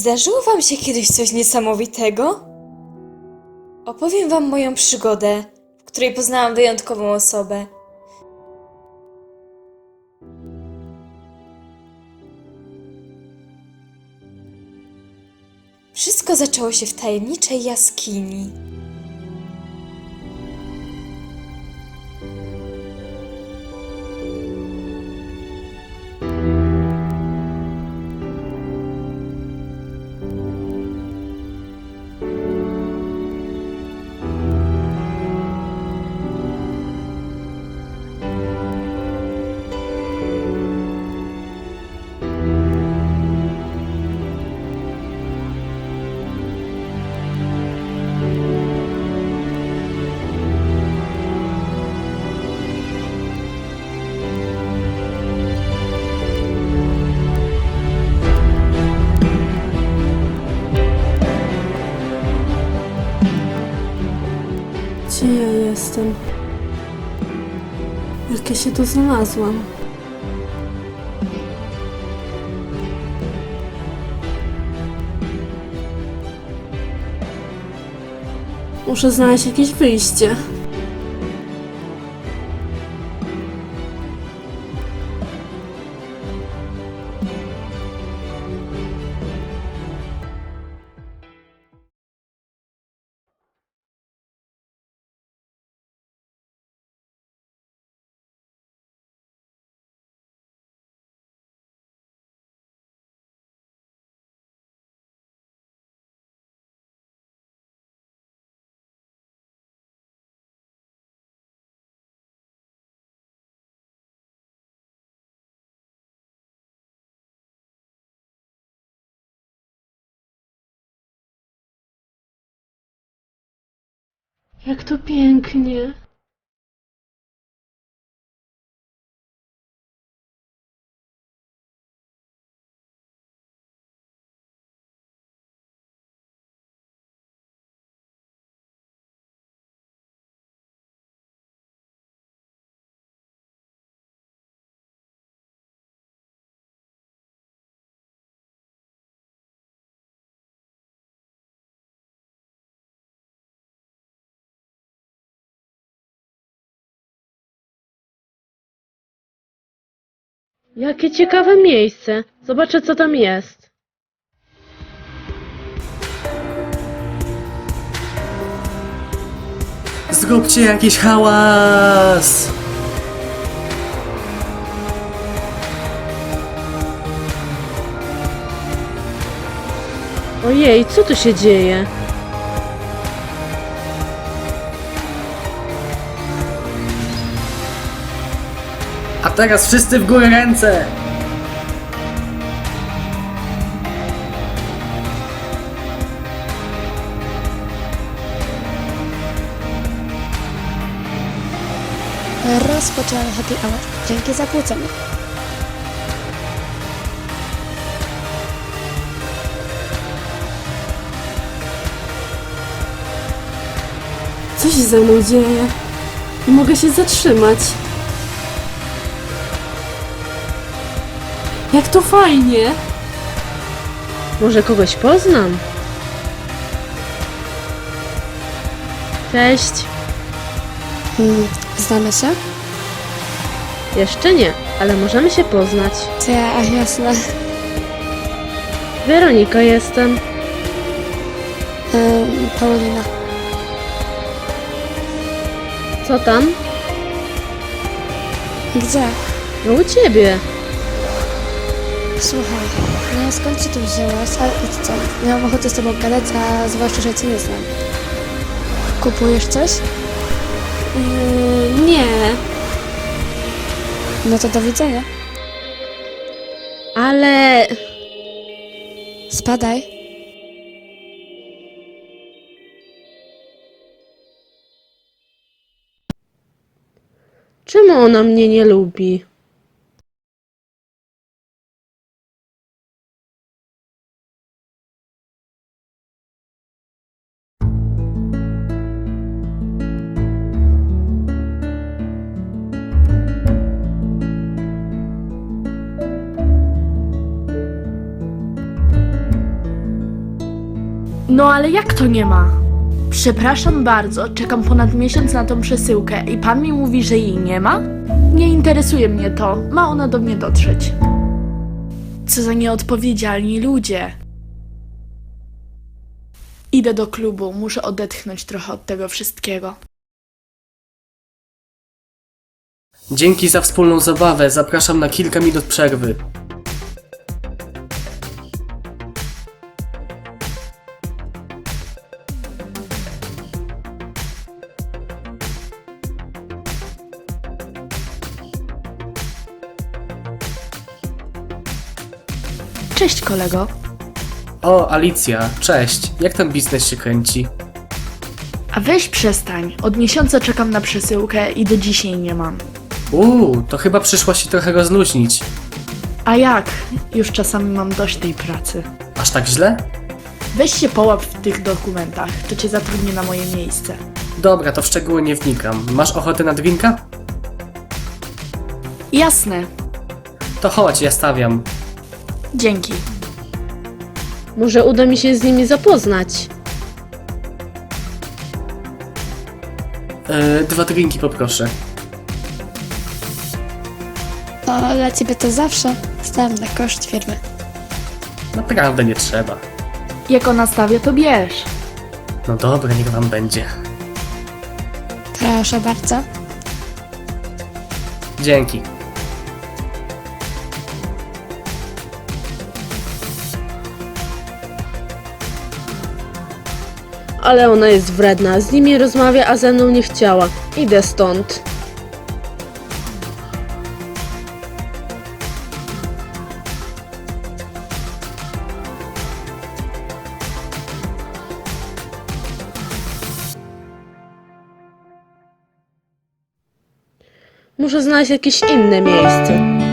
zdarzyło wam się kiedyś coś niesamowitego? Opowiem wam moją przygodę, w której poznałam wyjątkową osobę. Wszystko zaczęło się w tajemniczej jaskini. Gdzie ja jestem? Jak ja się tu znalazłam? Muszę znaleźć jakieś wyjście. Jak to pięknie. Jakie ciekawe miejsce. Zobaczę, co tam jest. Zróbcie jakiś hałas! Ojej, co tu się dzieje? A teraz wszyscy w górę ręce! Rozpoczynamy happy hour. Dzięki za płacenie. Co się ze mną dzieje? Nie mogę się zatrzymać. Jak to fajnie! Może kogoś poznam? Cześć. Hmm, znamy się? Jeszcze nie, ale możemy się poznać. Ja, jasne. Weronika jestem. Ym, Paulina. Co tam? Gdzie? No u ciebie. Słuchaj, no skąd się tu wzięłaś? Ale idź co? Miałam ochotę z tobą gadać, a zwłaszcza, że cię nie znam. Kupujesz coś? Yy, nie, No to do widzenia. ale Spadaj. czemu ona mnie nie lubi? No ale jak to nie ma? Przepraszam bardzo, czekam ponad miesiąc na tą przesyłkę i pan mi mówi, że jej nie ma? Nie interesuje mnie to, ma ona do mnie dotrzeć. Co za nieodpowiedzialni ludzie. Idę do klubu, muszę odetchnąć trochę od tego wszystkiego. Dzięki za wspólną zabawę, zapraszam na kilka minut przerwy. Cześć kolego. O, Alicja, cześć. Jak ten biznes się kręci? A weź przestań, od miesiąca czekam na przesyłkę i do dzisiaj nie mam. Uuu, to chyba przyszło się trochę rozluźnić. A jak? Już czasami mam dość tej pracy. Aż tak źle? Weź się połap w tych dokumentach, to cię zatrudnię na moje miejsce. Dobra, to w szczegóły nie wnikam. Masz ochotę na drinka? Jasne, To chodź, ja stawiam. Dzięki. Może uda mi się z nimi zapoznać. Yy, dwa drinki poproszę. No, dla ciebie to zawsze stałem na koszt firmy. Naprawdę nie trzeba. Jak ona stawia, to bierz. No dobra, niech wam będzie. Proszę bardzo. Dzięki. Ale ona jest wredna, z nimi rozmawia, a ze mną nie chciała. Idę stąd. Muszę znaleźć jakieś inne miejsce.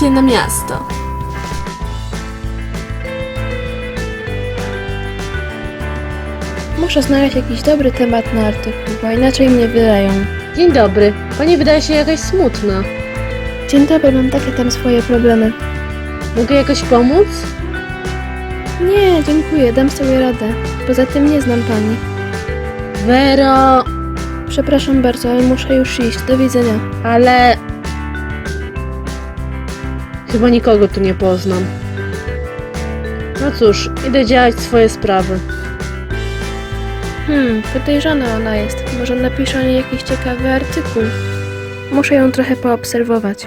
Się na miasto. Muszę znaleźć jakiś dobry temat na artykuł, bo inaczej mnie wyleją. Dzień dobry. Pani wydaje się jakaś smutna. Dzień dobry, mam takie tam swoje problemy. Mogę jakoś pomóc? Nie, dziękuję, dam sobie radę. Poza tym nie znam pani. Wero, Przepraszam bardzo, ale muszę już iść. Do widzenia. ale. Chyba nikogo tu nie poznam. No cóż, idę działać swoje sprawy. Hmm, podejrzana ona jest. Może napisze o niej jakiś ciekawy artykuł. Muszę ją trochę poobserwować.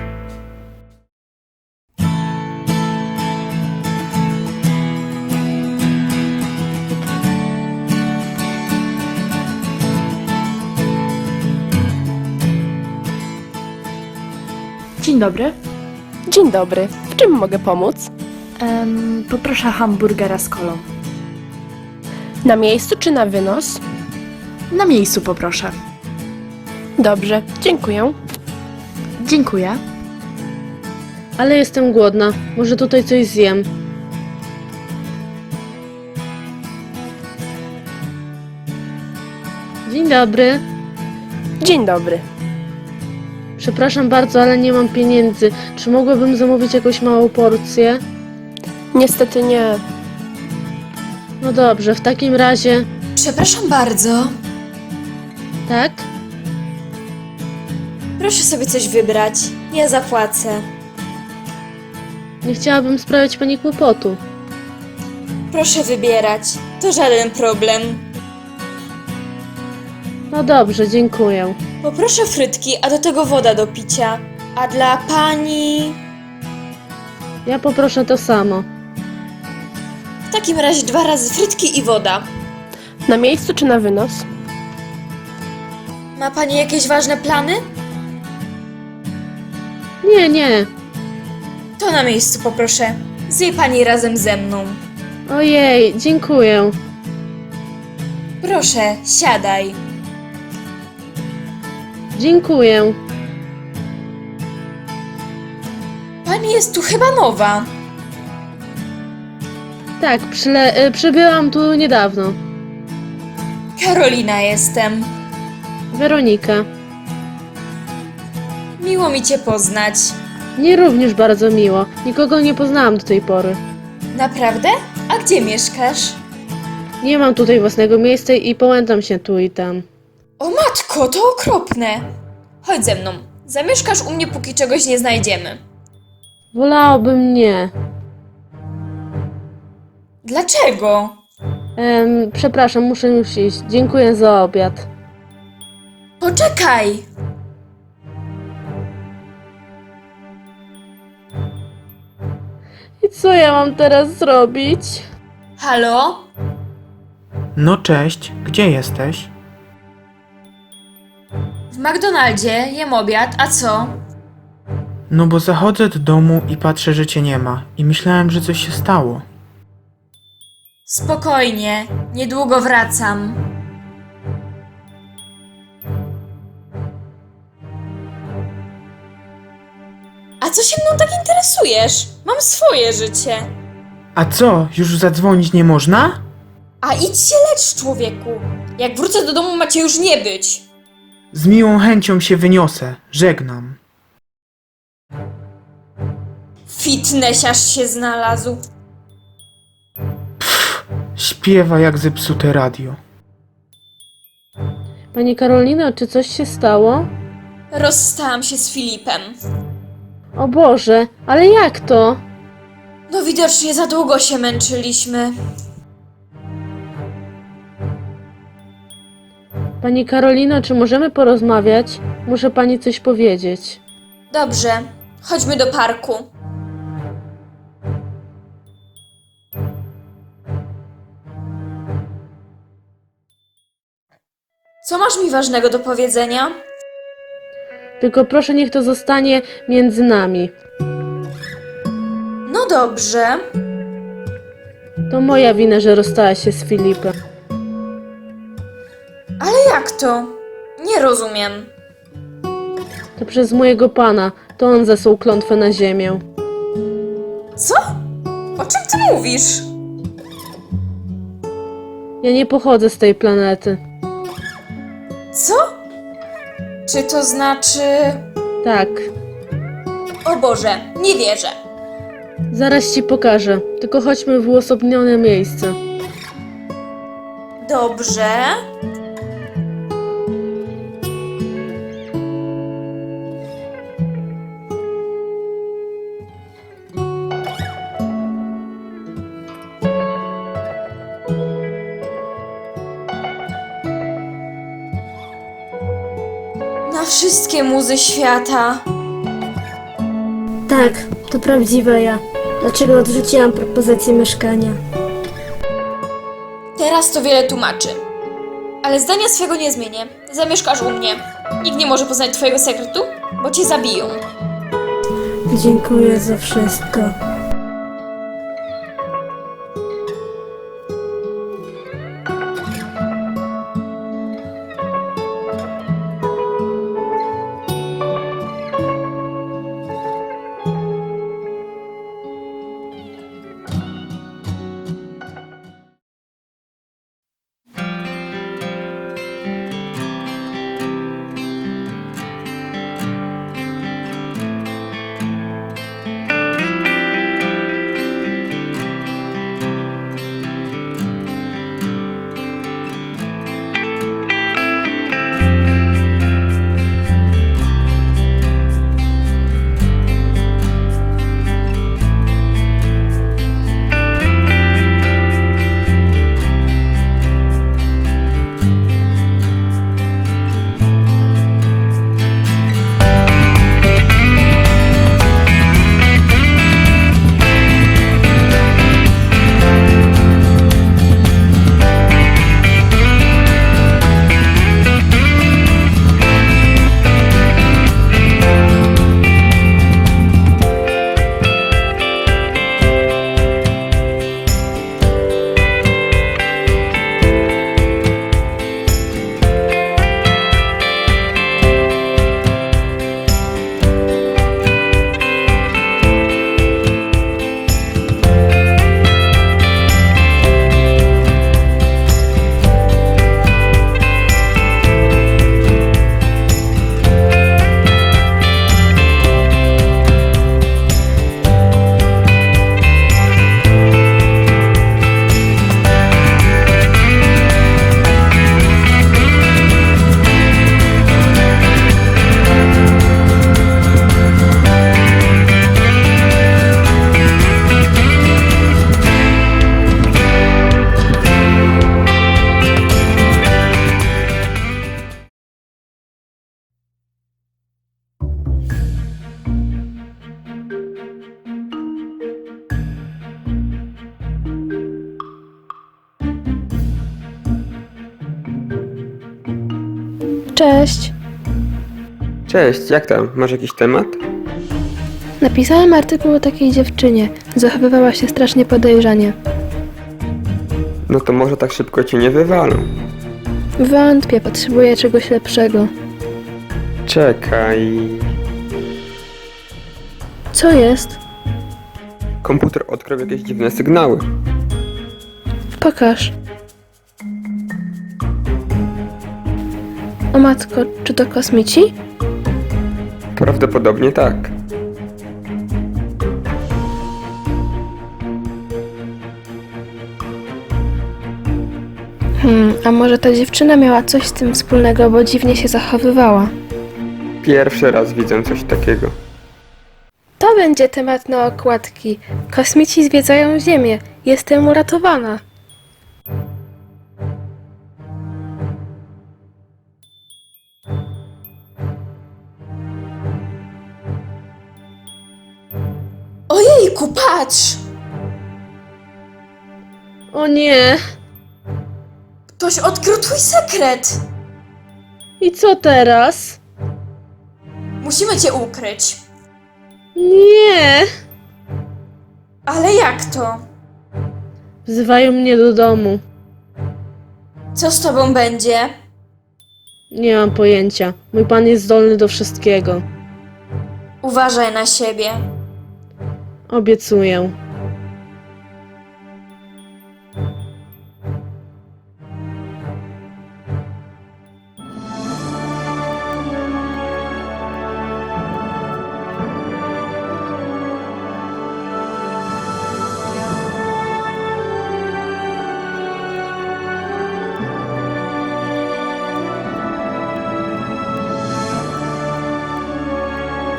Dzień dobry. Dzień dobry. W czym mogę pomóc? Em, poproszę hamburgera z kolą. Na miejscu czy na wynos? Na miejscu poproszę. Dobrze, dziękuję. Dziękuję. Ale jestem głodna. Może tutaj coś zjem. Dzień dobry. Dzień dobry. Przepraszam bardzo, ale nie mam pieniędzy. Czy mogłabym zamówić jakąś małą porcję? Niestety nie. No dobrze, w takim razie. Przepraszam bardzo. Tak? Proszę sobie coś wybrać. Ja zapłacę. Nie chciałabym sprawiać pani kłopotu. Proszę wybierać. To żaden problem. No dobrze, dziękuję. Poproszę frytki, a do tego woda do picia. A dla pani... Ja poproszę to samo. takim razie dwa razy frytki i woda. Na miejscu czy na wynos? Ma pani jakieś ważne plany? Nie, nie. To na miejscu poproszę. Zje pani razem ze mną. Ojej, dziękuję. Proszę, siadaj. Dziękuję. Pani jest tu chyba nowa. Tak, przyle- y, przybyłam tu niedawno. Karolina jestem. Weronika. Miło mi cię poznać. Mnie również bardzo miło. Nikogo nie poznałam do tej pory. Naprawdę? A gdzie mieszkasz? Nie mam tutaj własnego miejsca i pałętam się tu i tam. O matko, to okropne. Chodź ze mną. Zamieszkasz u mnie, póki czegoś nie znajdziemy. Wolałabym nie. Dlaczego? Em, przepraszam, muszę już iść. Dziękuję za obiad. Poczekaj. I co ja mam teraz zrobić? Halo? No cześć, gdzie jesteś? W McDonaldzie jem obiad, a co? No bo zachodzę do domu i patrzę, że cię nie ma. I myślałem, że coś się stało. Spokojnie, niedługo wracam. A co się mną tak interesujesz? Mam swoje życie. A co, już zadzwonić nie można? A idź się lecz, człowieku. Jak wrócę do domu, macie już nie być. Z miłą chęcią się wyniosę. Żegnam. Fitnessiarz się znalazł. Śpiewa jak zepsute radio. Pani Karolino, czy coś się stało? Rozstałam się z Filipem. O Boże, ale jak to? No widocznie za długo się męczyliśmy. Pani Karolino, czy możemy porozmawiać? Muszę pani coś powiedzieć. Dobrze, chodźmy do parku. Co masz mi ważnego do powiedzenia? Tylko proszę, niech to zostanie między nami. No dobrze. To moja wina, że rozstała się z Filipem. Ale jak to? Nie rozumiem. To przez mojego pana. To on zesłał klątwę na ziemię. Co? O czym ty mówisz? Ja nie pochodzę z tej planety. Co? Czy to znaczy. Tak, O Boże, nie wierzę. zaraz ci pokażę. Tylko chodźmy w uosobnione miejsce. Dobrze. Na wszystkie muzy świata. Tak, to prawdziwe ja. Dlaczego odrzuciłam propozycję mieszkania? Teraz to wiele tłumaczy. Ale zdania swego nie zmienię. Zamieszkasz u mnie. Nikt nie może poznać twojego sekretu, bo cię zabiją. Dziękuję za wszystko. Cześć, jak tam? Masz jakiś temat? Napisałem artykuł o takiej dziewczynie. Zachowywała się strasznie podejrzanie. No to może tak szybko cię nie wywalą. Wątpię, potrzebuję czegoś lepszego. Czekaj. Co jest? Komputer odkrył jakieś dziwne sygnały. Pokaż. O matko, czy to kosmici? Prawdopodobnie tak. Hmm, a może ta dziewczyna miała coś z tym wspólnego, bo dziwnie się zachowywała? Pierwszy raz widzę coś takiego. To będzie temat na okładki. Kosmici zwiedzają Ziemię. Jestem uratowana. Ojejku, patrz! O nie! Ktoś odkrył twój sekret! I co teraz? Musimy cię ukryć. Nie! Ale jak to? Wzywają mnie do domu. Co z tobą będzie? Nie mam pojęcia. Mój pan jest zdolny do wszystkiego. Uważaj na siebie. Obiecuję.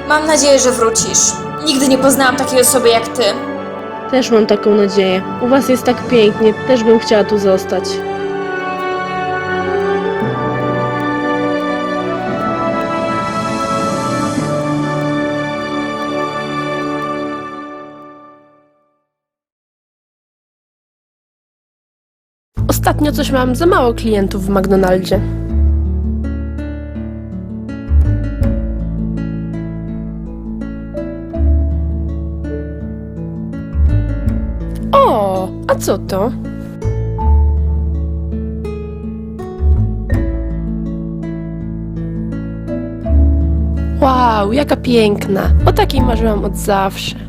Mam nadzieję, że wrócisz. Nigdy nie poznałam takiej osoby jak ty. Też mam taką nadzieję. U was jest tak pięknie. Też bym chciała tu zostać. Ostatnio coś mam za mało klientów w McDonaldzie. Co to? Wow, jaka piękna. O takiej marzyłam od zawsze.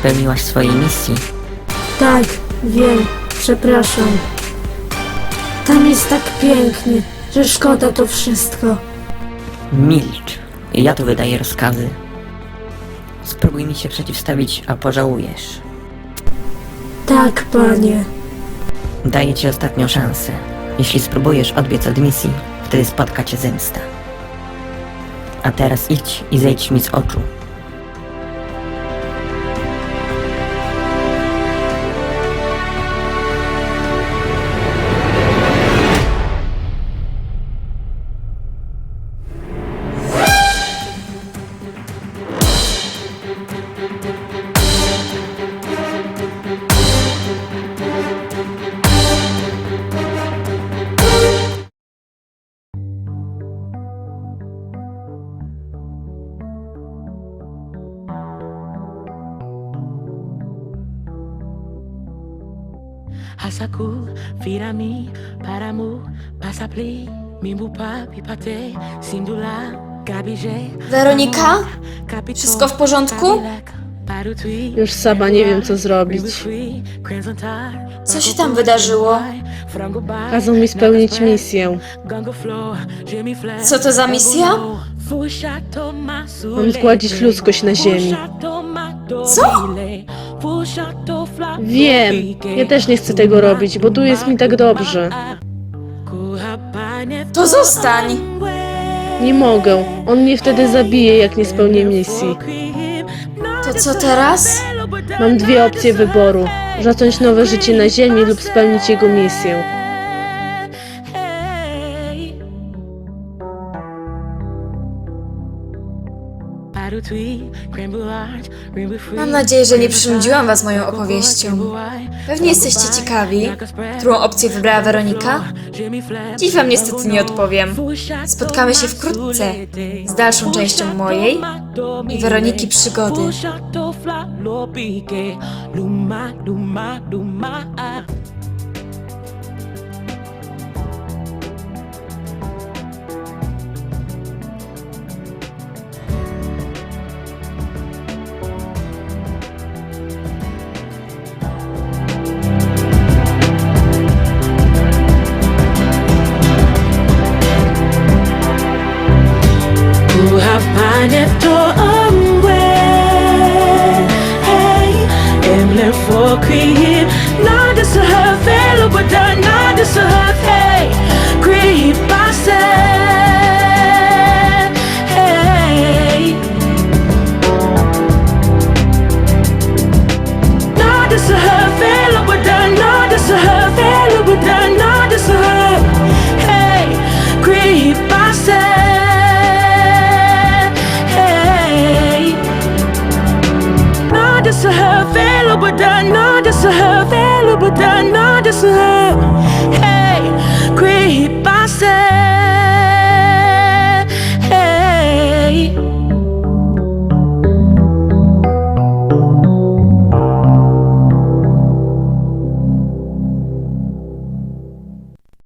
Spełniłaś swojej misji. Tak, wiem, przepraszam. Tam jest tak pięknie, że szkoda to wszystko. Milcz. Ja tu wydaję rozkazy. Spróbuj mi się przeciwstawić, a pożałujesz. Tak, panie. Daję ci ostatnią szansę. Jeśli spróbujesz odbiec od misji, wtedy spotka cię zemsta. A teraz idź i zejdź mi z oczu. Mimbupa, pipate, sindula, gabije. Weronika? Wszystko w porządku? Już sama nie wiem, co zrobić. Co się tam wydarzyło? Kazał mi spełnić misję. Co to za misja? Mam zgładzić ludzkość na ziemi. Co? Wiem, ja też nie chcę tego robić, bo tu jest mi tak dobrze. To zostań! Nie mogę. On mnie wtedy zabije, jak nie spełnię misji. To co teraz? Mam dwie opcje wyboru. Zacząć nowe życie na Ziemi lub spełnić jego misję. Mam nadzieję, że nie przynudziłam was moją opowieścią. Pewnie jesteście ciekawi, którą opcję wybrała Weronika? Dziś wam niestety nie odpowiem. Spotkamy się wkrótce z dalszą częścią mojej i Weroniki przygody.